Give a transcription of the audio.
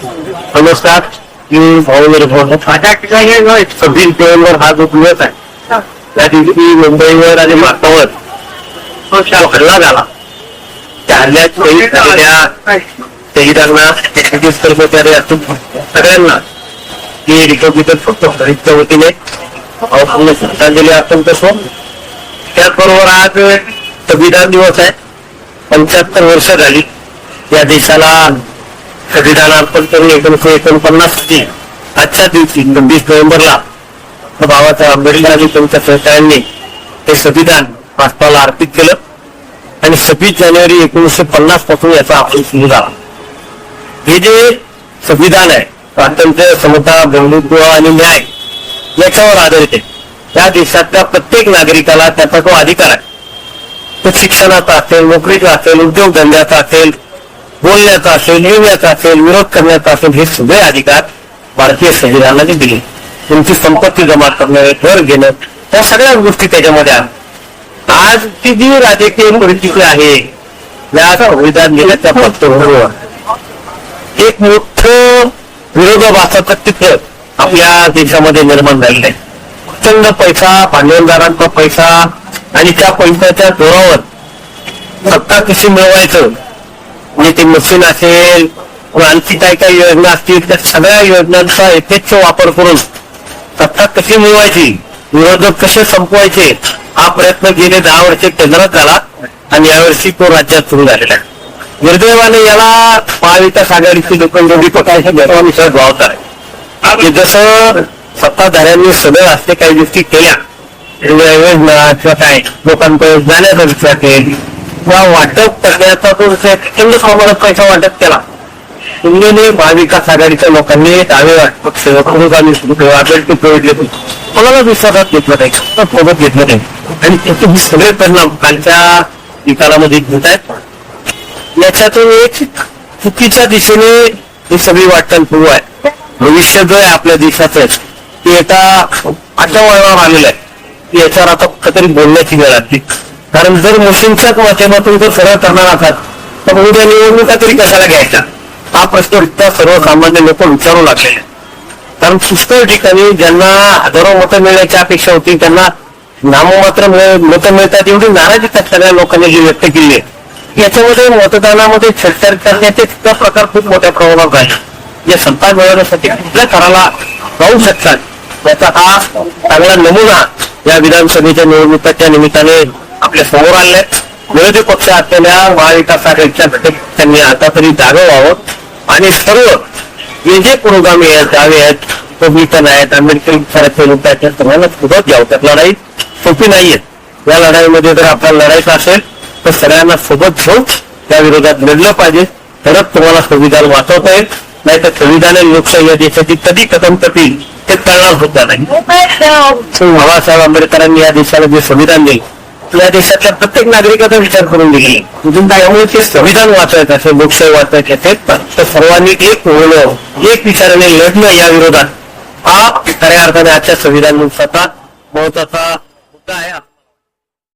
नमस्कार मी भाऊ बोलत सव्वीस नोव्हेंबर हा जो दिवस आहे त्या दिवशी मुंबईवर आणि भारतावर हल्ला झाला त्या हल्ल्यात शहीद झालेल्या शहीदांना पोलीस कर्मचारी असून सगळ्यांना ही रिपब्लिकन फक्त हरितच्या वतीने श्रद्धांजली अर्पण करतो त्याचबरोबर आज संविधान दिवस आहे पंच्याहत्तर वर्ष झाली या देशाला संविधान अर्पण करून एकोणीसशे एकोणपन्नास साली आजच्या दिवशी वीस नोव्हेंबरला बाबासाहेब आंबेडकर आणि त्यांच्या सहकाऱ्यांनी हे संविधान राष्ट्राला अर्पित केलं. आणि सव्वीस जानेवारी एकोणीसशे पन्नासपासून याचा आपण सुरू झाला. हे जे संविधान आहे स्वातंत्र्य समता बंधुत्व आणि न्याय याच्यावर आधारित आहे. त्या देशातल्या प्रत्येक नागरिकाला त्याचा तो अधिकार आहे तो शिक्षणाचा असेल नोकरीचा असेल उद्योगधंद्याचा असेल बोलण्याचा असेल लिहिण्याचा असेल विरोध करण्याचा असेल हे सगळे अधिकार भारतीय संविधानाने दिले. तुमची संपत्ती जमा करणं घर घेणं त्या सगळ्या गोष्टी त्याच्यामध्ये आहेत. आज ती जी राजकीय परिस्थिती आहे या संविधान त्या पार्श्वभूमीवर एक मोठं विरोधाभासाचं चित्र आपल्या देशामध्ये निर्माण झालेलं आहे. प्रचंड पैसा भांडवलदारांचा पैसा आणि त्या पैशाच्या जोरावर सत्ता कशी मिळवायचं म्हणजे ते मशीन असेल आणखी काय काय योजना असतील त्या सगळ्या योजनांचा यथेच्छ वापर करून सत्ता कशी मिळवायची विरोधक कसे संपवायचे हा प्रयत्न गेले दहा वर्ष केंद्रात झाला आणि यावर्षी तो राज्यात सुरू झालेला आहे दुर्दैवाने याला महाविकास आघाडीची लोकांनी पक्षाच्या भेटवानुसार जबाबदार आहे की जसं सत्ताधाऱ्यांनी सगळं असले काही गोष्टी केल्या योजना किंवा काय लोकांपर्यंत जाण्याचा विचार केला किंवा वाटप करण्याचा जो विषय प्रचंड प्रमाणात पैसा वाटप केला? इंडियन महाविकास आघाडीच्या लोकांनी डावे पक्ष पुरोगामी सुरू केला आघाडी प्रवेशले कोणाला विश्वासात घेतलं नाही? कोणाला सोबत घेतलं नाही? आणि त्याचे सगळे परिणाम कालच्या निकालामध्ये घेत आहेत. याच्यातून एक चुकीच्या दिशेने ही सगळी वाटचाल सुरू आहे. भविष्य जो आहे आपल्या देशाचं ते एका अशा वळणावर आलेलं आहे. की याच्यावर आता कुठेतरी बोलण्याची वेळ आली. कारण जर मशीनच्याच माध्यमातून जर सरळ करणार असाल तर उद्या निवडणुका तरी कशाला घ्यायच्या? हा प्रश्न इतका सर्वसामान्य लोक विचारू लागले. कारण पुष्कळ ठिकाणी ज्यांना हजारो मतं मिळण्याची अपेक्षा होती त्यांना नाममात्र मिळ- मतं मिळतात एवढी नाराजी सगळ्या लोकांनी जी व्यक्त केली आहे. याच्यामध्ये मतदानामध्ये छेडछाड करण्याचे सुद्धा प्रकार खूप मोठ्या प्रमाणात आहे जे सत्ता मिळवण्यासाठी कुठल्या कराला जाऊ शकतात याचा हा चांगला नमुना या विधानसभेच्या निवडणुकाच्या निमित्ताने आपल्यासमोर आलाय विरोधी पक्ष असलेल्या महाविकास आघाडीच्या घटक त्यांनी आता तरी जागं व्हावं. आणि सर्व जे जे पुरोगामी आहेत दावे आहेत रिपब्लिकन आहेत आंबेडकर लोक आहेत त्या सर्वांना सोबत घ्यावं त्यात लढाई सोपी नाहीये. या लढाईमध्ये जर आपल्याला लढायचं असेल तर सगळ्यांना सोबत घेऊन त्या विरोधात लढलं पाहिजे. तरच तुम्हाला संविधान वाचवता येईल. नाही तर संविधान लोकशाही या देशाची कधी कदम करतील ते कळणार होता नाही. बाबासाहेब आंबेडकरांनी या देशाला जे संविधान दिले आपल्या देशातल्या प्रत्येक नागरिकाचा विचार करून दिले त्यामुळे ते संविधान वाचायचं असेल लोकशाही वाचायचे असेल तर सर्वांनी एक होणं एक विचाराने लढणं या विरोधात. हा खऱ्या अर्थाने आजच्या संविधान दिवसाचा महत्त्वाचा मुद्दा आहे.